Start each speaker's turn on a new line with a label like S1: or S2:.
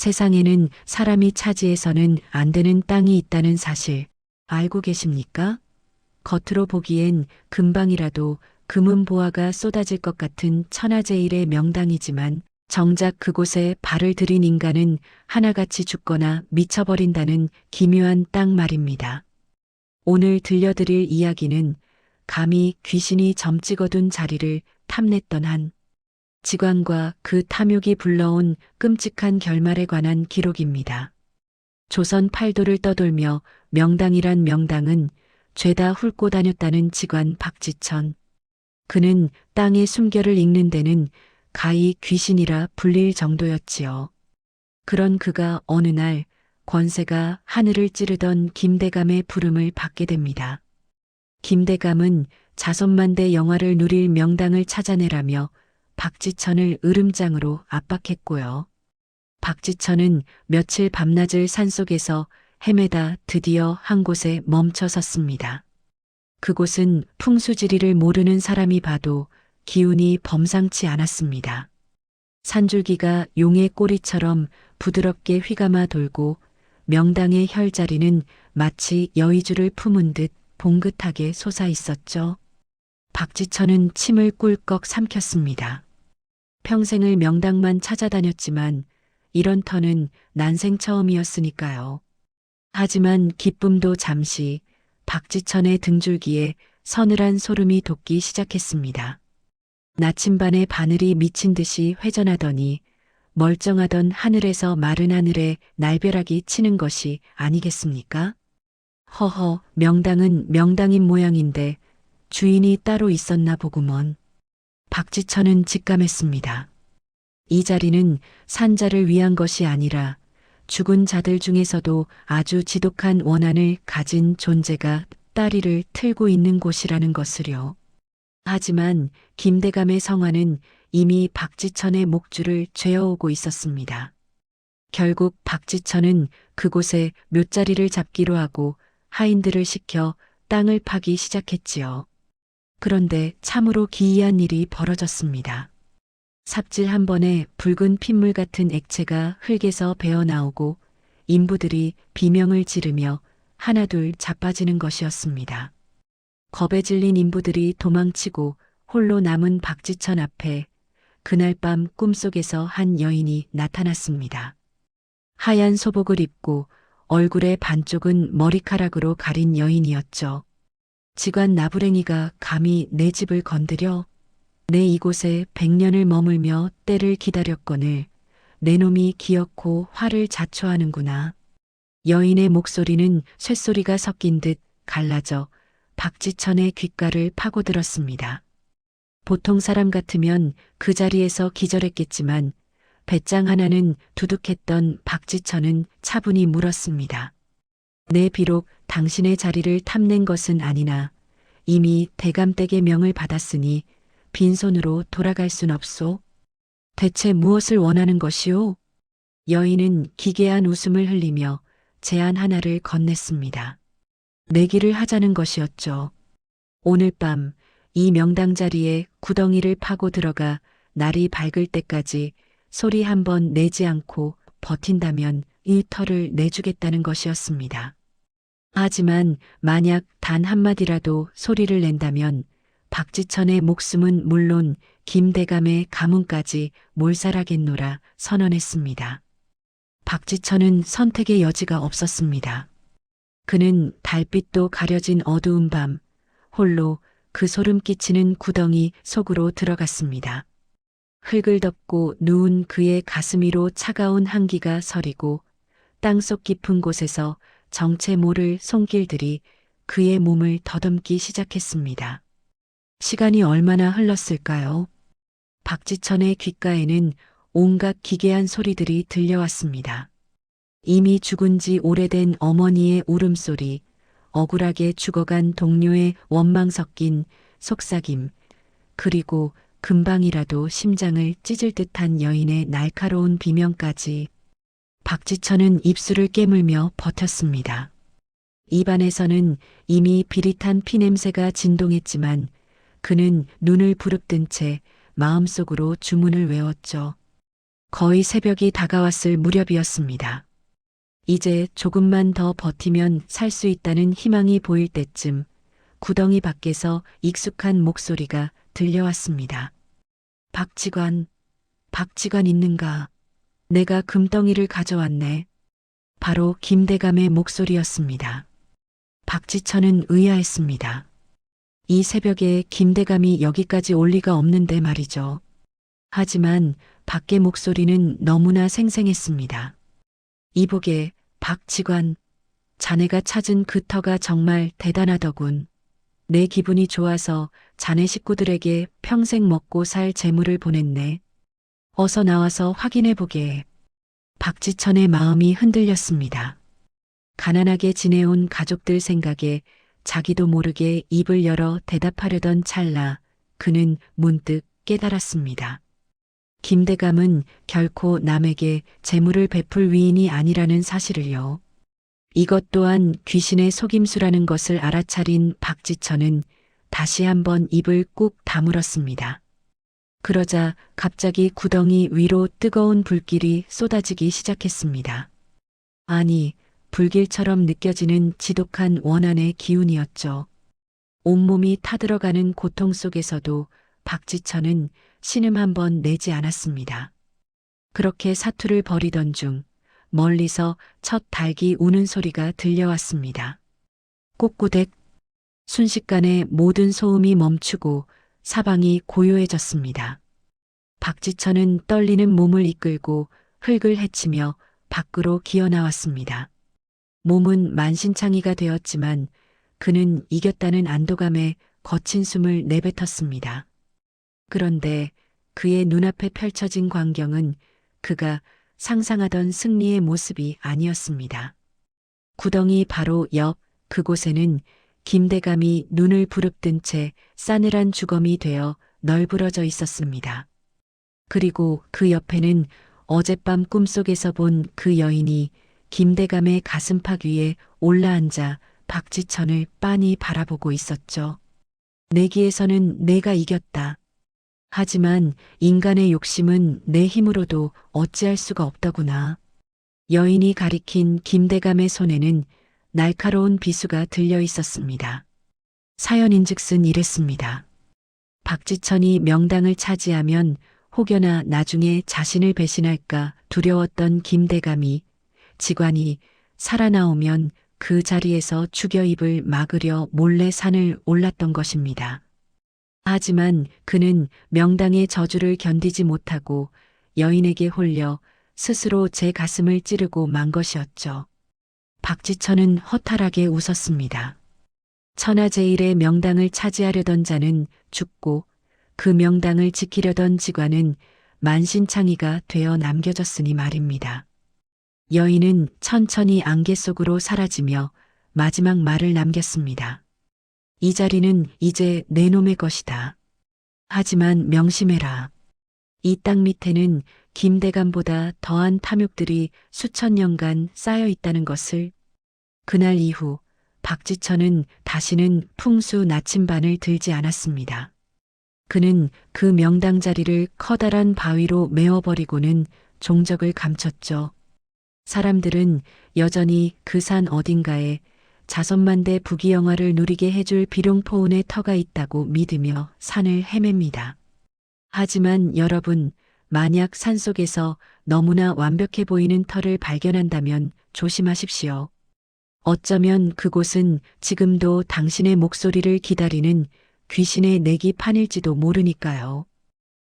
S1: 세상에는 사람이 차지해서는 안 되는 땅이 있다는 사실 알고 계십니까? 겉으로 보기엔 금방이라도 금은보화가 쏟아질 것 같은 천하제일의 명당이지만 정작 그곳에 발을 들인 인간은 하나같이 죽거나 미쳐버린다는 기묘한 땅 말입니다. 오늘 들려드릴 이야기는 감히 귀신이 점찍어둔 자리를 탐냈던 한 직관과 그 탐욕이 불러온 끔찍한 결말에 관한 기록입니다. 조선 팔도를 떠돌며 명당이란 명당은 죄다 훑고 다녔다는 직관 박지천. 그는 땅의 숨결을 읽는 데는 가히 귀신이라 불릴 정도였지요. 그런 그가 어느 날 권세가 하늘을 찌르던 김대감의 부름을 받게 됩니다. 김대감은 자손만대 영화를 누릴 명당을 찾아내라며 박지천을 으름장으로 압박했고요. 박지천은 며칠 밤낮을 산속에서 헤매다 드디어 한 곳에 멈춰 섰습니다. 그곳은 풍수지리를 모르는 사람이 봐도 기운이 범상치 않았습니다. 산줄기가 용의 꼬리처럼 부드럽게 휘감아 돌고 명당의 혈자리는 마치 여의주를 품은 듯 봉긋하게 솟아 있었죠. 박지천은 침을 꿀꺽 삼켰습니다. 평생을 명당만 찾아다녔지만 이런 터는 난생 처음이었으니까요. 하지만 기쁨도 잠시 박지천의 등줄기에 서늘한 소름이 돋기 시작했습니다. 나침반의 바늘이 미친 듯이 회전하더니 멀쩡하던 하늘에서 마른 하늘에 날벼락이 치는 것이 아니겠습니까? 허허, 명당은 명당인 모양인데 주인이 따로 있었나 보구먼. 박지천은 직감했습니다. 이 자리는 산자를 위한 것이 아니라 죽은 자들 중에서도 아주 지독한 원한을 가진 존재가 따리를 틀고 있는 곳이라는 것을요. 하지만 김대감의 성화는 이미 박지천의 목줄을 죄어오고 있었습니다. 결국 박지천은 그곳에 묘자리를 잡기로 하고 하인들을 시켜 땅을 파기 시작했지요. 그런데 참으로 기이한 일이 벌어졌습니다. 삽질 한 번에 붉은 핏물 같은 액체가 흙에서 배어 나오고 인부들이 비명을 지르며 하나둘 자빠지는 것이었습니다. 겁에 질린 인부들이 도망치고 홀로 남은 박지천 앞에 그날 밤 꿈속에서 한 여인이 나타났습니다. 하얀 소복을 입고 얼굴의 반쪽은 머리카락으로 가린 여인이었죠. 직관 나부랭이가 감히 내 집을 건드려 내 이곳에 백년을 머물며 때를 기다렸거늘 내 놈이 기어코 화를 자초하는구나. 여인의 목소리는 쇳소리가 섞인 듯 갈라져 박지천의 귓가를 파고들었습니다. 보통 사람 같으면 그 자리에서 기절했겠지만 배짱 하나는 두둑했던 박지천은 차분히 물었습니다. 내 비록 당신의 자리를 탐낸 것은 아니나 이미 대감댁의 명을 받았으니 빈손으로 돌아갈 순 없소. 대체 무엇을 원하는 것이오? 여인은 기괴한 웃음을 흘리며 제안 하나를 건넸습니다. 내기를 하자는 것이었죠. 오늘 밤 이 명당 자리에 구덩이를 파고 들어가 날이 밝을 때까지 소리 한 번 내지 않고 버틴다면 이 털을 내주겠다는 것이었습니다. 하지만 만약 단 한마디라도 소리를 낸다면 박지천의 목숨은 물론 김대감의 가문까지 몰살하겠노라 선언했습니다. 박지천은 선택의 여지가 없었습니다. 그는 달빛도 가려진 어두운 밤 홀로 그 소름 끼치는 구덩이 속으로 들어갔습니다. 흙을 덮고 누운 그의 가슴 위로 차가운 한기가 서리고 땅속 깊은 곳에서 정체 모를 손길들이 그의 몸을 더듬기 시작했습니다. 시간이 얼마나 흘렀을까요? 박지천의 귓가에는 온갖 기괴한 소리들이 들려왔습니다. 이미 죽은 지 오래된 어머니의 울음소리, 억울하게 죽어간 동료의 원망 섞인 속삭임, 그리고 금방이라도 심장을 찢을 듯한 여인의 날카로운 비명까지 박지천은 입술을 깨물며 버텼습니다. 입안에서는 이미 비릿한 피냄새가 진동했지만 그는 눈을 부릅뜬 채 마음속으로 주문을 외웠죠. 거의 새벽이 다가왔을 무렵이었습니다. 이제 조금만 더 버티면 살 수 있다는 희망이 보일 때쯤 구덩이 밖에서 익숙한 목소리가 들려왔습니다. 박지관, 박지관 있는가? 내가 금덩이를 가져왔네. 바로 김대감의 목소리였습니다. 박지천은 의아했습니다. 이 새벽에 김대감이 여기까지 올 리가 없는데 말이죠. 하지만 밖의 목소리는 너무나 생생했습니다. 이보게, 박지관, 자네가 찾은 그 터가 정말 대단하더군. 내 기분이 좋아서 자네 식구들에게 평생 먹고 살 재물을 보냈네. 어서 나와서 확인해 보게. 박지천의 마음이 흔들렸습니다. 가난하게 지내온 가족들 생각에 자기도 모르게 입을 열어 대답하려던 찰나 그는 문득 깨달았습니다. 김대감은 결코 남에게 재물을 베풀 위인이 아니라는 사실을요. 이것 또한 귀신의 속임수라는 것을 알아차린 박지천은 다시 한번 입을 꾹 다물었습니다. 그러자 갑자기 구덩이 위로 뜨거운 불길이 쏟아지기 시작했습니다. 아니, 불길처럼 느껴지는 지독한 원한의 기운이었죠. 온몸이 타들어가는 고통 속에서도 박지천은 신음 한 번 내지 않았습니다. 그렇게 사투를 벌이던 중 멀리서 첫 닭이 우는 소리가 들려왔습니다. 꼬꼬댁 순식간에 모든 소음이 멈추고 사방이 고요해졌습니다. 박지천은 떨리는 몸을 이끌고 흙을 헤치며 밖으로 기어 나왔습니다. 몸은 만신창이가 되었지만 그는 이겼다는 안도감에 거친 숨을 내뱉었습니다. 그런데 그의 눈앞에 펼쳐진 광경은 그가 상상하던 승리의 모습이 아니었습니다. 구덩이 바로 옆 그곳에는 김대감이 눈을 부릅뜬 채 싸늘한 주검이 되어 널브러져 있었습니다. 그리고 그 옆에는 어젯밤 꿈속에서 본 그 여인이 김대감의 가슴팍 위에 올라앉아 박지천을 빤히 바라보고 있었죠. 내기에서는 내가 이겼다. 하지만 인간의 욕심은 내 힘으로도 어찌할 수가 없더구나. 여인이 가리킨 김대감의 손에는 날카로운 비수가 들려 있었습니다. 사연인즉슨 이랬습니다. 박지천이 명당을 차지하면 혹여나 나중에 자신을 배신할까 두려웠던 김대감이 직관이 살아나오면 그 자리에서 죽여 입을 막으려 몰래 산을 올랐던 것입니다. 하지만 그는 명당의 저주를 견디지 못하고 여인에게 홀려 스스로 제 가슴을 찌르고 만 것이었죠. 박지천은 허탈하게 웃었습니다. 천하제일의 명당을 차지하려던 자는 죽고 그 명당을 지키려던 직관은 만신창이가 되어 남겨졌으니 말입니다. 여인은 천천히 안개 속으로 사라지며 마지막 말을 남겼습니다. 이 자리는 이제 내 놈의 것이다. 하지만 명심해라. 이 땅 밑에는 김대감보다 더한 탐욕들이 수천 년간 쌓여 있다는 것을 그날 이후 박지천은 다시는 풍수 나침반을 들지 않았습니다. 그는 그 명당 자리를 커다란 바위로 메워버리고는 종적을 감췄죠. 사람들은 여전히 그 산 어딘가에 자선만대 부귀영화를 누리게 해줄 비룡포운의 터가 있다고 믿으며 산을 헤맵니다. 하지만 여러분, 만약 산속에서 너무나 완벽해 보이는 터를 발견한다면 조심하십시오. 어쩌면 그곳은 지금도 당신의 목소리를 기다리는 귀신의 내기 판일지도 모르니까요.